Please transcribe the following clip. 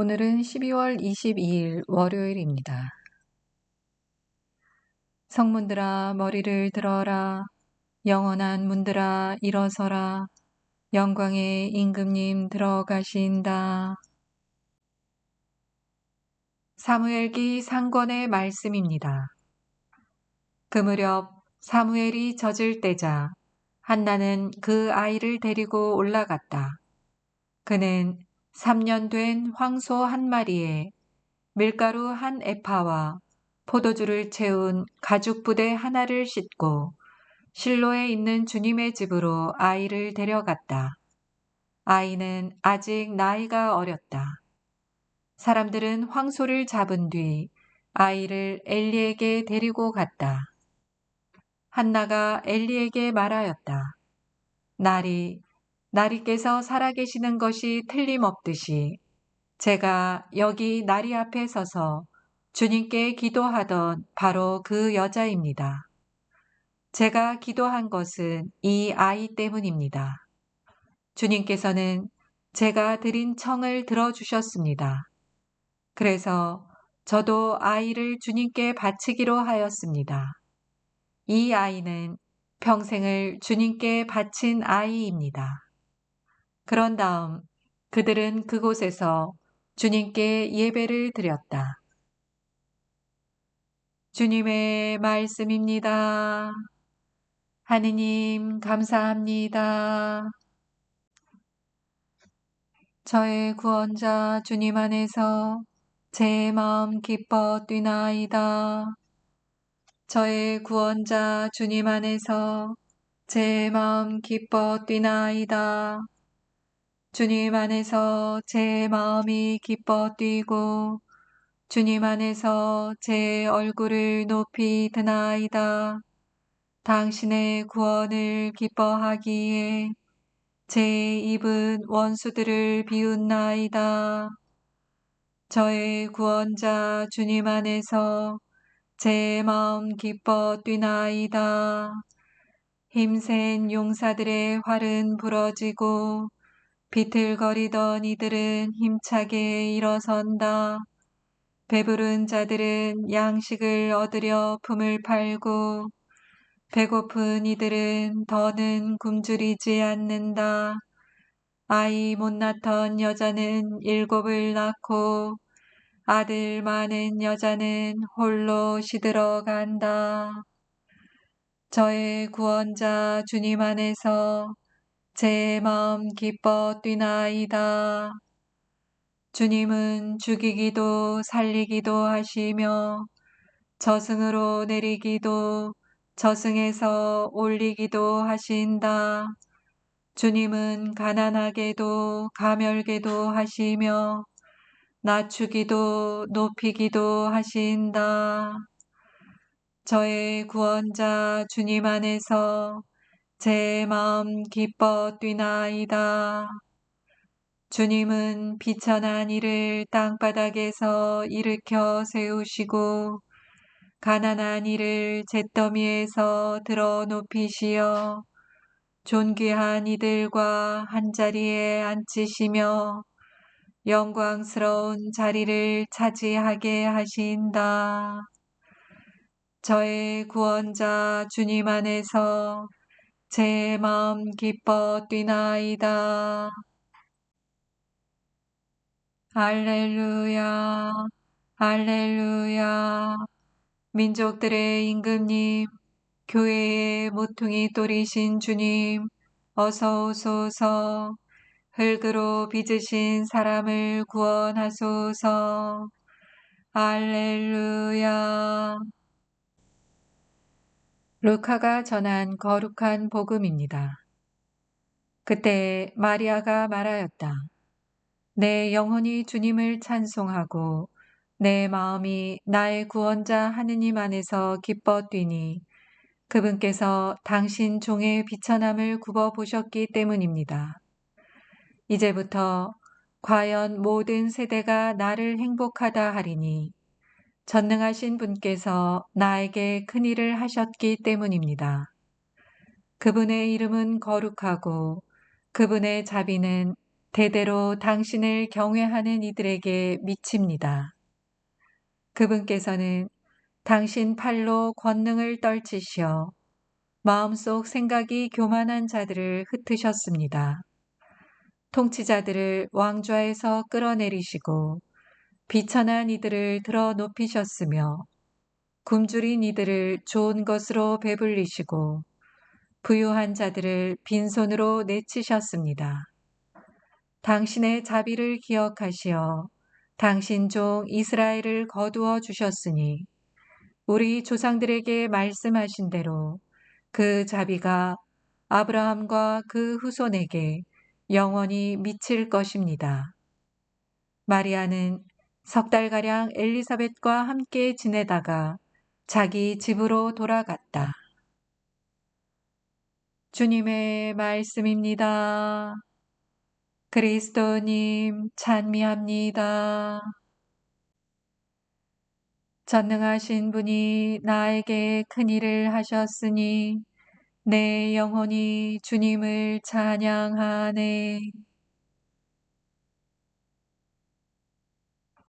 오늘은 12월 22일 월요일입니다. 성문들아 머리를 들어라. 영원한 문들아 일어서라. 영광의 임금님 들어가신다. 사무엘기 상권의 말씀입니다. 그 무렵 사무엘이 젖을 때자 한나는 그 아이를 데리고 올라갔다. 그는 3년 된 황소 한 마리에 밀가루 한 에파와 포도주를 채운 가죽 부대 하나를 싣고 실로에 있는 주님의 집으로 아이를 데려갔다. 아이는 아직 나이가 어렸다. 사람들은 황소를 잡은 뒤 아이를 엘리에게 데리고 갔다. 한나가 엘리에게 말하였다. 날이 나리께서 살아계시는 것이 틀림없듯이 제가 여기 나리 앞에 서서 주님께 기도하던 바로 그 여자입니다. 제가 기도한 것은 이 아이 때문입니다. 주님께서는 제가 드린 청을 들어주셨습니다. 그래서 저도 아이를 주님께 바치기로 하였습니다. 이 아이는 평생을 주님께 바친 아이입니다. 그런 다음 그들은 그곳에서 주님께 예배를 드렸다. 주님의 말씀입니다. 하느님, 감사합니다. 저의 구원자 주님 안에서 제 마음 기뻐 뛰나이다. 저의 구원자 주님 안에서 제 마음 기뻐 뛰나이다. 주님 안에서 제 마음이 기뻐 뛰고 주님 안에서 제 얼굴을 높이 드나이다. 당신의 구원을 기뻐하기에 제 입은 원수들을 비웃나이다. 저의 구원자 주님 안에서 제 마음 기뻐 뛰나이다. 힘센 용사들의 활은 부러지고 비틀거리던 이들은 힘차게 일어선다. 배부른 자들은 양식을 얻으려 품을 팔고 배고픈 이들은 더는 굶주리지 않는다. 아이 못 낳던 여자는 일곱을 낳고 아들 많은 여자는 홀로 시들어 간다. 저의 구원자 주님 안에서 제 마음 기뻐 뛰나이다. 주님은 죽이기도 살리기도 하시며 저승으로 내리기도 저승에서 올리기도 하신다. 주님은 가난하게도 가멸게도 하시며 낮추기도 높이기도 하신다. 저의 구원자 주님 안에서 제 마음 기뻐 뛰나이다. 주님은 비천한 이를 땅바닥에서 일으켜 세우시고 가난한 이를 잿더미에서 들어 높이시어 존귀한 이들과 한자리에 앉히시며 영광스러운 자리를 차지하게 하신다. 저의 구원자 주님 안에서 제 마음 기뻐 뛰나이다. 알렐루야, 알렐루야. 민족들의 임금님, 교회의 모퉁이 돌이신 주님, 어서 오소서. 흙으로 빚으신 사람을 구원하소서. 알렐루야. 루카가 전한 거룩한 복음입니다. 그때 마리아가 말하였다. 내 영혼이 주님을 찬송하고 내 마음이 나의 구원자 하느님 안에서 기뻐 뛰니 그분께서 당신 종의 비천함을 굽어 보셨기 때문입니다. 이제부터 과연 모든 세대가 나를 행복하다 하리니 전능하신 분께서 나에게 큰 일을 하셨기 때문입니다. 그분의 이름은 거룩하고 그분의 자비는 대대로 당신을 경외하는 이들에게 미칩니다. 그분께서는 당신 팔로 권능을 떨치시어 마음속 생각이 교만한 자들을 흩으셨습니다. 통치자들을 왕좌에서 끌어내리시고 비천한 이들을 들어 높이셨으며 굶주린 이들을 좋은 것으로 배불리시고 부유한 자들을 빈손으로 내치셨습니다. 당신의 자비를 기억하시어 당신 종 이스라엘을 거두어 주셨으니 우리 조상들에게 말씀하신 대로 그 자비가 아브라함과 그 후손에게 영원히 미칠 것입니다. 마리아는 석 달가량 엘리사벳과 함께 지내다가 자기 집으로 돌아갔다. 주님의 말씀입니다. 그리스도님 찬미합니다. 전능하신 분이 나에게 큰 일을 하셨으니 내 영혼이 주님을 찬양하네.